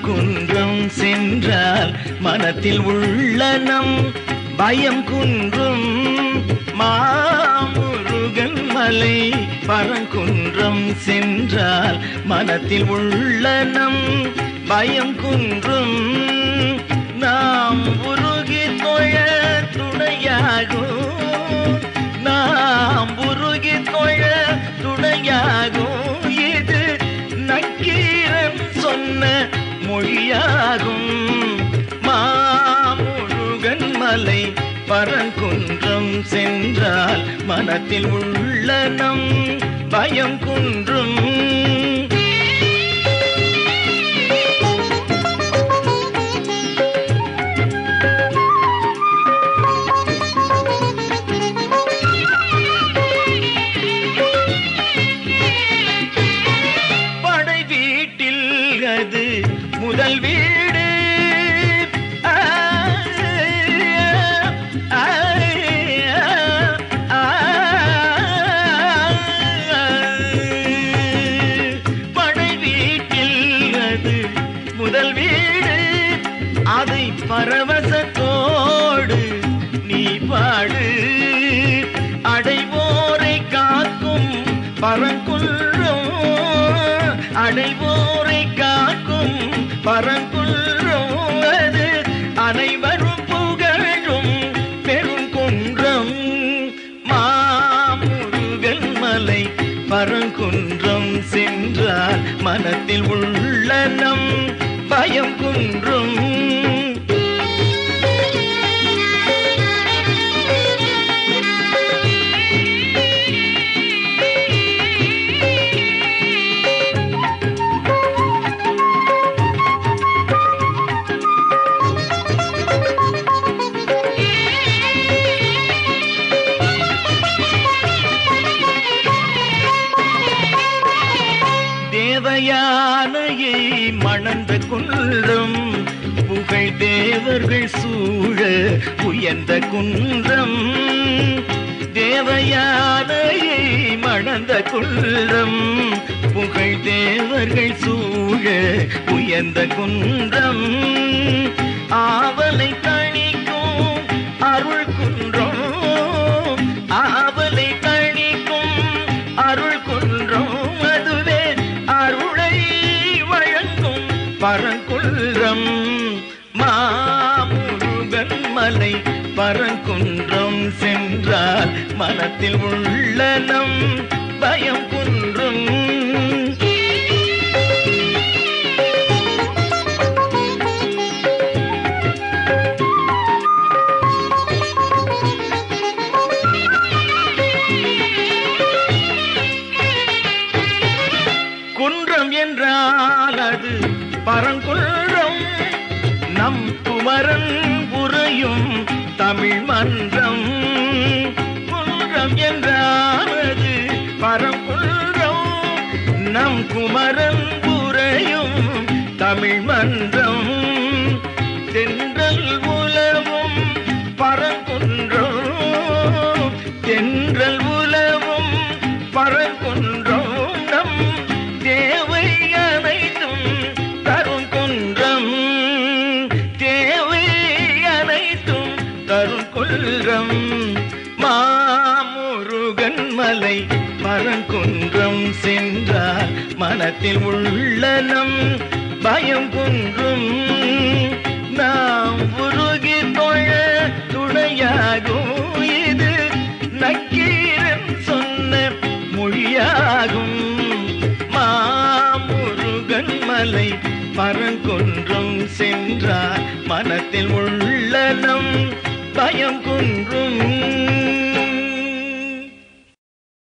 குன்றும் சென்றால் மனத்தில் உள்ளனம் பயம் குன்றும். மாமுருகன் மலை பரங்குன்றம் சென்றால் மனத்தில் உள்ளனம் பயம் குன்றும். நாம் உருகி தொழ துணையாகும். சென்றால் மனத்தில் உள்ளனம் பயம் குன்றும். படை வீட்டில் அது முதல் வீடு முதல் வீடு அதை பரவசத்தோடு நீ பாடு. அடைவோரை காக்கும் பரங்குன்றம் அடைவோரை காக்கும் பரங்குன்றம். அது அனைவரும் புகழும் பெருங்குன்றம் மாமுருகன் மலை பரங்குன்றம் சென்றால் மனத்தில் உள்ளனம் காயம் குன்றும். தேவையா குன்றம் புகழ் தேவர்கள் சூழ உயர்ந்த குன்றம். தேவயானையை மணந்த குன்றம் புகழ் தேவர்கள் சூழ உயர்ந்த குன்றம். ஆவலை பரங்குன்றம் மாமுருகன் மலை பரங்குன்றம் சென்றால் மனத்தில் உள்ளனம் பயம் குன்றும். குன்றம் என்றால் அது பரங்குன்றம் நம் குமரன் உறையும் தமிழ் மன்றம். குன்றம் என்றானது அது பரங்குன்றம் நம் குமரன் உறையும் தமிழ் மன்றம். தென்றல் உலவும் பரங்குன்றம். தென்றல் உலவும் பரங்கு தரும் மாமுருகன் மலை மரங்குன்றம் சென்றார். மனத்தில் உள்ளனம் பயம் குன்றும். நாம் உருகி தொழ துணையாகும். இது நக்கீரன் சொன்ன மொழியாகும். மாமுருகன் மலை பரங்குன்றம் சென்றார். மனத்தில் உள்ளனம் பயம் குன்றும்.